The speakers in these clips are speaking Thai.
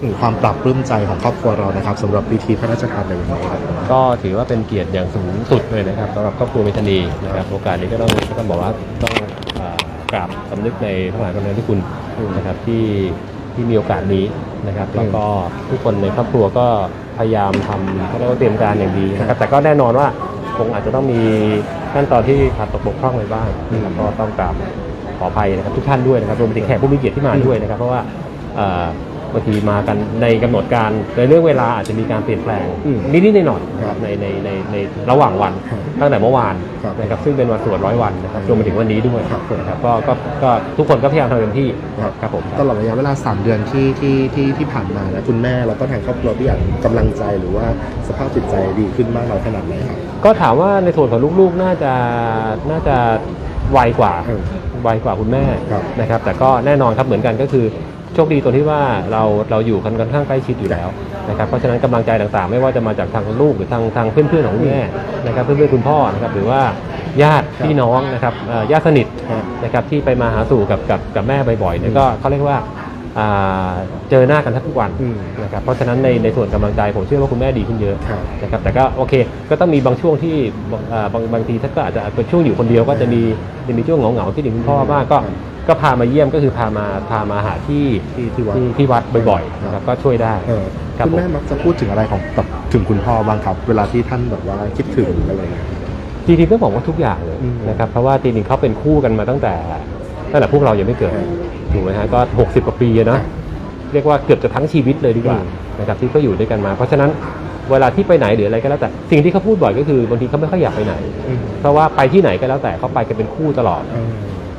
ถึงความปรับปลื้มใจของครอบครัวเรานะครับสำหรับพิธีพระราชทานในวันนี้ครับก็ถือว่าเป็นเกียรติอย่างสูงสุดเลยนะครับสำหรับครอบครัวเมธานีนะครับโอกาสนี้ก็ต้องก็ต้องบอกว่าต้องเอ่อกราบสำนึกในพระมหากรุณาธิคุณนะครับที่ที่มีโอกาสนี้นะครับ แล้วก็ทุกคนในครอบครัวก็พยายามทำเขาเรียกว่าเตรียมการอย่างดีนะครับแต่ก็แน่นอนว่าคงอาจจะต้องมีขั้นตอนที่ขาดตกบกพร่องไปบ้างนะครับก็ต้องกราบ ขออภัยนะครับทุกท่านด้วยนะครับรวมไปถึงแขกผู้มีเกียรติที่มาด้วยนะครับ เพราะว่าเอ่อบางทีมากันในกำหนดการในเรื่องเวลาอาจจะมีการเปลี่ยนแปลงอืมนิดๆหน่อยๆนะคครัรับบในในในในระหว่างวันครับตั้งแต่เมื่อวานครับนะครับซึ่งเป็นวันสวดร้อยวันนะครับรวมไปถึงวันนี้ด้วยครับนะครับก็ก็ก็ทุกคนก็พยายามทำเต็มที่ครับครับผมตลอดระยะเวลา 3 เดือนที่ที่ที่ที่ผ่านมานะคุณแม่แล้วก็ทางครอบครัวพี่อยากกำลังใจหรือว่าสภาพจิตใจดีขึ้นมากน้อยขนาดไหนครับก็ถามว่าในส่วนของลูกๆน่าจะน่าจะ ไวกว่าเออไวกว่าคุณแม่ครับนะครับ แต่ก็แน่นอนครับเหมือนกันก็คือโชคดีตรงที่ว่าเราเราอยู่กันค่อนข้างใกล้ชิดอยู่แล้วนะครับเพราะฉะนั้นกำลังใจต่างๆ ไม่ว่าจะมาจากทางลูกหรือทางทางเพื่อนๆของคุณแม่นะครับ เพื่อนๆคุณพ่อนะครับหรือว่าญาติพี่น้องนะครับเอ่อญาติสนิทครับ นะครับที่ไปมาหาสู่กับกับกับแม่บ่อยๆเนี่ยก็เขาเรียกว่าอ่า เจอหน้ากันทุกวันอืมนะครับเพราะฉะนั้นในในส่วนกำลังใจผมเชื่อว่าคุณแม่ดีขึ้นเยอะครับนะครับแต่ก็โอเค ก็ต้องมีบางช่วงที่บางอ่าบางบางทีถ้าก็อาจจะเป็นช่วงอยู่คนเดียวก็จะมีจะมีช่วงเหงาๆที่ถึงคุณพ่อมากก็ครับก็พามาเยี่ยมก็คือพามาพามาหาที่ที่ที่วัดที่วัดบ่อยๆนะครับก็ช่วยได้เออครับคุณแม่มักจะพูดถึงอะไรของกับถึงคุณพ่อบ้างครับ เวลาที่ท่านแบบว่าคิดถึงอะไรอย่างเงี้ยจริงๆต้องบอกว่าทุกอย่างเลยอืมนะครับเพราะว่าจริงๆเขาเป็นคู่กันมาตั้งแต่ ตั้งแต่พวกเรายังไม่เกิดครับถูกไหมฮะก็ 60 กว่าปีอะเนอะเรียกว่าเกือบจะทั้งชีวิตเลยดีกว่าอืมนะครับที่เขาอยู่ด้วยกันมา เพราะฉะนั้นเวลาที่ไปไหนหรืออะไรก็แล้วแต่สิ่งที่เขาพูดบ่อยก็คือบางทีเขาไม่ค่อยอยากไปไหนอืมเพราะว่าไปที่ไหนก็แล้วแต่เขาไปกันเป็นคู่ตลอดเออ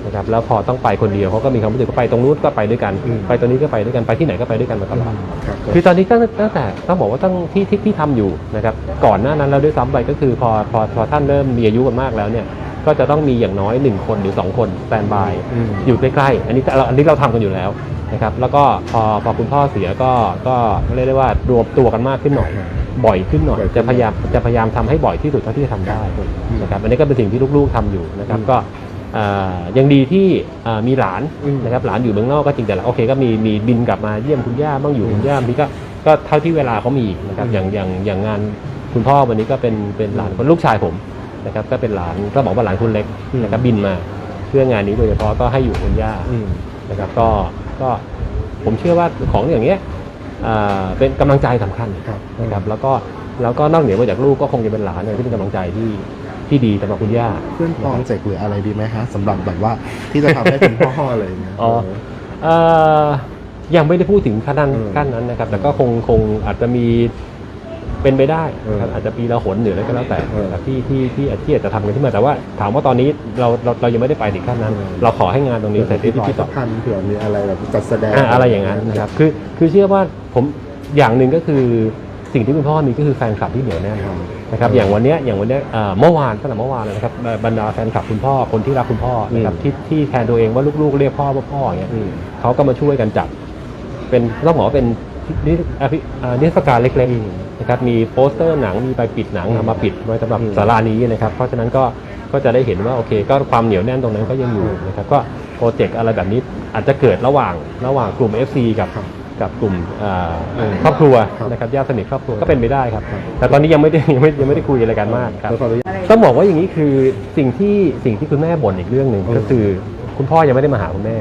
นะครับแล้วพอต้องไปคนเดียวเขาก็มีความรู้สึกว่าไปตรงนู้นก็ไปด้วยกันอืมไปตรงนี้ก็ไปด้วยกันไปที่ไหนก็ไปด้วยกันมาตลอดครับคือตอนนี้ตั้งตั้งแต่ต้องบอกว่าตั้งที่ที่ที่ทำอยู่นะครับก่อนหน้านั้นเราด้วยซ้ำไปก็คือพอพอพอท่านเริ่มมีอายุกันมากแล้วเนี่ย ก็จะต้องมีอย่างน้อยหนึ่งคนหรือสองคนสแตนบายอืมอยู่ใกล้ๆ อันนี้เราอันนี้เราทำกันอยู่แล้วนะครับแล้วก็พอพอคุณพ่อเสียก็ก็เรียกได้ว่ารวมตัวกันมากขึ้นหน่อย บ่อยขึ้นหน่อยบ่อยขึ้นจะพยายามจะพยายามทำให้บ่อยที่สุดเท่าที่จะทำได้อืมนะครับอันนี้ก็เป็นสิ่งที่ลูกๆทำอยู่นะครับอืมก็อ่ายังดีที่อ่ามีหลานอืมนะครับหลานอยู่เมืองนอกก็จริงแต่ละโอเคก็มีมีบินกลับมาเยี่ยมคุณย่าบ้างอยู่คุณย่าพี่ก็ก็เท่าที่เวลาเขามีนะครับอืมอย่างอย่างอย่างงานคุณพ่อวันนี้ก็เป็นเป็นหลานคนลูกชายผม นะครับก็เป็นหลานก็บอกว่าหลานคนเล็กนะครับบินมาเพื่องานนี้โดยเฉพาะก็ให้อยู่คุณย่าอืมนะครับก็ก็ผมเชื่อว่าของอย่างเงี้ยอ่าเป็นกำลังใจสำคัญครับนะครับแล้วก็แล้วก็นอกเหนือมาจากลูกก็คงจะเป็นหลานเนี่ยที่เป็นกำลังใจที่ที่ดีสำหรับคุณย่าเพื่อนพ้องเจกหรืออะไรดีไหมฮะสำหรับแบบว่าที่จะทำให้คุณพ่ออะไรอย่างเงี้ยอ๋อเอ่อยังไม่ได้พูดถึงขั้นนั้นอืมขั้นนั้นนะครับ แต่ก็คงคงอาจจะมี เป็นไปได้นะครับเออออาจจะปีละหนหรืออะไรก็แล้วแต่เออนะครับที่ที่ที่ที่อาจจะทำกันขึ้นมาแต่ว่า ถามว่าตอนนี้เราเราเรายังไม่ได้ไปถึงขั้นนั้นเออเราขอให้งานตรงนี้เสร็จเรียบร้อยพิพิธก่อนภัณฑ์เผื่อมีอะไรแบบจัดแสดงอ่าอะไรอย่างนั้นนะครับคือคือเชื่อว่าผมอย่างหนึ่งก็คือสิ่งที่คุณพ่อมีก็คือแฟนคลับที่เหนียวแน่นนะครับอย่างวันเนี้ยอย่างวันเนี้ยเอ่อเมื่อวานตั้งแต่เมื่อวานเลยนะครับเอ่อบรรดาแฟนคลับคุณพ่อคนที่รักคุณพ่อนะครับที่ที่แทนตัวเองว่าลูกๆ เรียกพ่อว่าพ่ออย่างเงี้ยอืมเขาก็มาช่วยกันจัดเป็นต้องบอกว่าเป็น นิอะพี่อ่านิทรรศการเล็กอืมๆนะครับมีโปสเตอร์หนังมีใบปิดหนังอืมเอามาปิดไว้สำหรับอืมศาลานี้นะครับ เพราะฉะนั้นก็ก็จะได้เห็นว่าโอเค ก็ความเหนียวแน่นตรงนั้นก็ยังอยู่นะครับก็โปรเจกต์อะไรแบบนี้อาจจะเกิดระหว่างระหว่างกลุ่ม FC กับครับกับกลุ่มอ่าอืมครอบครัวครับนะครับญาติสนิทครอบครัวก็เป็นไปได้ครับครับ แต่ตอนนี้ยังไม่ได้ยังไม่ยังไม่ได้คุยอะไรกันมากครับแล้วขออนุญาตต้องบอกว่าอย่างนี้คือสิ่งที่สิ่งที่คุณแม่บ่นอีกเรื่องหนึ่งอืมก็คือ คุณพ่อยังไม่ได้มาหาคุณแม่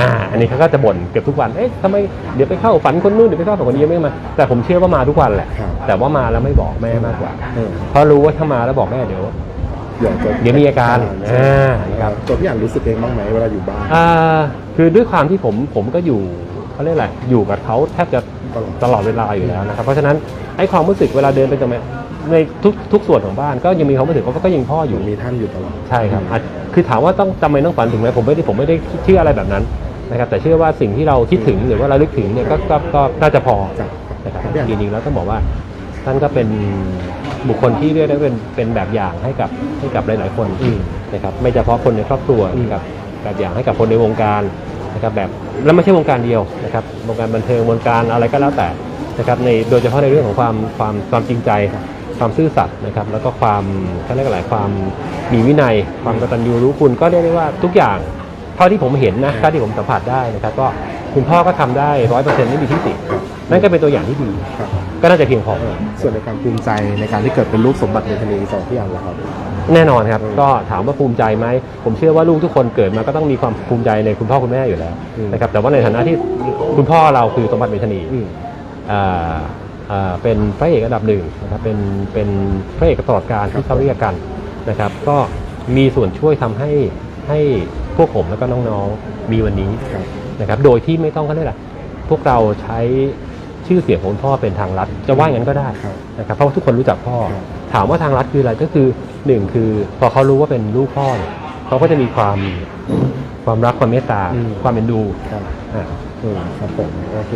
อ่า อันนี้เขาก็จะบ่นเกือบทุกวัน เอ๊ะทำไมเดี๋ยวไปเข้าฝันคนนู้นเดี๋ยวไปเข้าฝันคนนี้ยังไม่มา แต่ผมเชื่อว่ามาทุกวันแหละ ครับ แต่ว่ามาแล้วไม่บอกแม่มากกว่า เออเพราะรู้ว่าถ้ามาแล้วบอกแม่เดี๋ยวเดี๋ยวจะเดี๋ยวมีอาการใช่อ่านะครับ ตัวพี่อ่านรู้สึกเองบ้างไหมเวลาอยู่บ้านอ่าคือด้วยความที่ผมผมก็อยู่เขาเรียกอะไรอยู่กับเขาแทบจะตลอดตลอดเวลาอยู่แล้วนะครับ เพราะฉะนั้นไอ้ความรู้สึกเวลาเดินไปตรงไหน ในทุกทุกส่วนของบ้านก็ยังมีความรู้สึกว่าก็ยังพ่ออยู่ มีท่านอยู่ตลอด ใช่ครับอาจคือถามว่าต้องจำเป็นต้องฝันถึงไหมผมไม่ได้ผมไม่ได้เชื่ออะไรแบบนั้นนะครับ แต่เชื่อว่าสิ่งที่เราคิดถึงหรือว่าเราลึกถึงเนี่ยก็ก็ก็น่าจะพอครับนะครับครับ จริงๆแล้วต้องบอกว่า ท่านก็เป็นบุคคลที่เรียกได้เป็นเป็นแบบอย่างให้กับให้กับหลายๆคนอืมนะครับไม่เฉพาะคนในครอบครัวอืมนะครับแบบอย่างให้กับคนในวงการนะครับแบบแล้วไม่ใช่วงการเดียวนะครับวงการบันเทิงวงการอะไรก็แล้วแต่นะครับในโดยเฉพาะในเรื่องของความความความจริงใจ ความซื่อสัตย์นะครับแล้วก็ความเขาเรียกอะไรความมีวินัย ความกตัญญูรู้คุณก็เรียกได้ว่าทุกอย่างเท่าที่ผมเห็นนะเท่าที่ผมสัมผัสได้นะครับก็คุณพ่อก็ทำได้ร้อยเปอร์เซ็นต์ไม่มีที่ตินั่นก็เป็นตัวอย่างที่ดี ครับ ก็น่าจะเพียงพอ ส่วนในความภูมิใจในการที่เกิดเป็นลูกสมบัติเมธานีสองพี่อันแล้วครับ แน่นอนครับอืมก็ถามว่าภูมิใจไหม ผมเชื่อว่าลูกทุกคนเกิดมาก็ต้องมีความภูมิใจในคุณพ่อคุณแม่อยู่แล้วอืม นะครับ แต่ว่าในฐานะที่คุณพ่อเราคือสมบัติเมธานีอืม อ่าอ่า เป็นพระเอกอันดับหนึ่งนะครับเป็นเป็นพระเอกตลอดการที่เขาเรียกกันนะครับ ก็มีส่วนช่วยทำให้ให้พวกผมแล้วก็น้องๆมีวันนี้ครับนะครับ โดยที่ไม่ต้องเขาเรียกอะไรพวกเราใช้ชื่อเสียงของคุณพ่อเป็นทางลัดจะว่าอย่างนั้นก็ได้ครับนะครับเพราะว่าทุกคนรู้จักพ่อครับถามว่าทางลัดคืออะไรก็คือหนึ่งคือพอเขารู้ว่าเป็นลูกพ่อเนี่ยเขาก็จะมีความความรักความเมตตาอืมความเป็นดูครับอ่าอืมครับผมโอเค